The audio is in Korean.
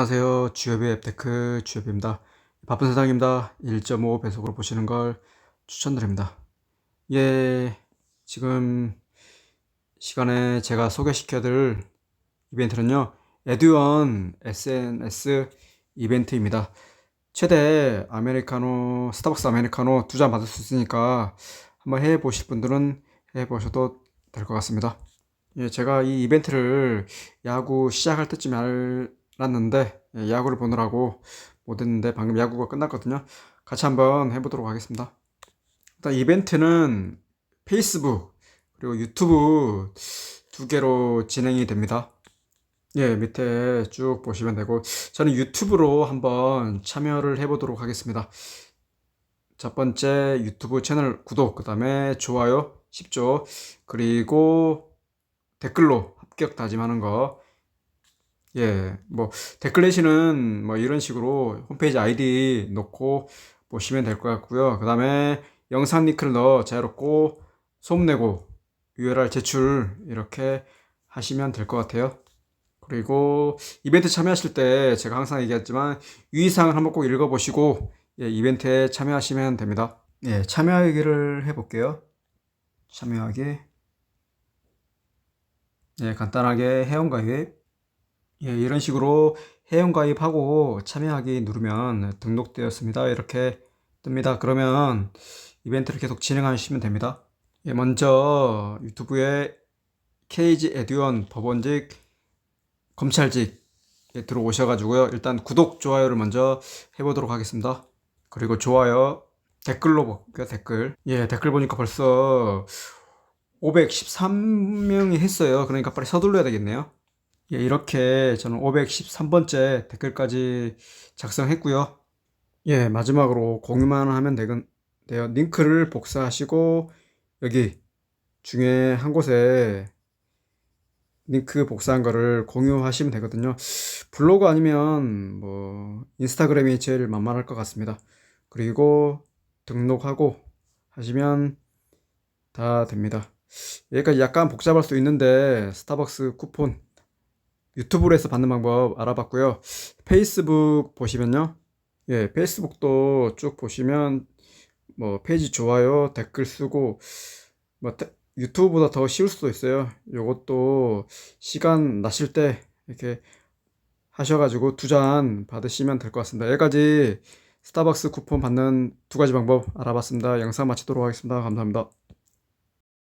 안녕하세요. 주협의 앱테크 주협입니다. 바쁜 세상입니다. 1.5 배속으로 보시는 걸 추천드립니다. 예, 지금 시간에 제가 소개시켜드릴 이벤트는요, 에듀언 SNS 이벤트입니다. 최대 아메리카노, 스타벅스 아메리카노 두 잔 받을 수 있으니까 한번 해보실 분들은 해보셔도 될 것 같습니다. 예, 제가 이 이벤트를 야구 시작할 때쯤에 알 았는데, 예, 야구를 보느라고 못 했는데, 방금 야구가 끝났거든요. 같이 한번 해보도록 하겠습니다. 일단 이벤트는 페이스북, 그리고 유튜브 두 개로 진행이 됩니다. 예, 밑에 쭉 보시면 되고, 저는 유튜브로 한번 참여를 해보도록 하겠습니다. 첫 번째 유튜브 채널 구독, 그 다음에 좋아요 쉽죠. 그리고 댓글로 합격 다짐하는 거. 예, 뭐 댓글 내시는 뭐 이런 식으로 홈페이지 아이디 놓고 보시면 될 것 같고요. 그 다음에 영상 링크를 넣어 자유롭고 소문내고 URL 제출 이렇게 하시면 될 것 같아요. 그리고 이벤트 참여하실 때 제가 항상 얘기했지만 유의사항을 한번 꼭 읽어보시고 예, 이벤트에 참여하시면 됩니다. 예, 참여하기를 해볼게요. 참여하기. 예, 간단하게 회원가입. 예, 이런 식으로 회원 가입하고 참여하기 누르면 등록되었습니다. 이렇게 뜹니다. 그러면 이벤트를 계속 진행하시면 됩니다. 예, 먼저 유튜브에 KG 에듀언 법원직 검찰직에 들어오셔가지고요. 일단 구독, 좋아요를 먼저 해보도록 하겠습니다. 그리고 좋아요, 댓글로 볼게요, 댓글. 예, 댓글 보니까 벌써 513명이 했어요. 그러니까 빨리 서둘러야 되겠네요. 예, 이렇게 저는 513번째 댓글까지 작성했고요. 예, 마지막으로 공유만 하면 되겠네요. 링크를 복사하시고 여기 중에 한 곳에 링크 복사한 거를 공유하시면 되거든요. 블로그 아니면 뭐 인스타그램이 제일 만만할 것 같습니다. 그리고 등록하고 하시면 다 됩니다. 여기까지 약간 복잡할 수 있는데 스타벅스 쿠폰 유튜브로 해서 받는 방법 알아봤고요. 페이스북 보시면요. 예, 페이스북도 쭉 보시면 뭐 페이지 좋아요, 댓글 쓰고 뭐 테- 유튜브보다 더 쉬울 수도 있어요. 요것도 시간 나실 때 이렇게 하셔가지고 두 잔 받으시면 될 것 같습니다. 여기까지 스타벅스 쿠폰 받는 두 가지 방법 알아봤습니다. 영상 마치도록 하겠습니다. 감사합니다.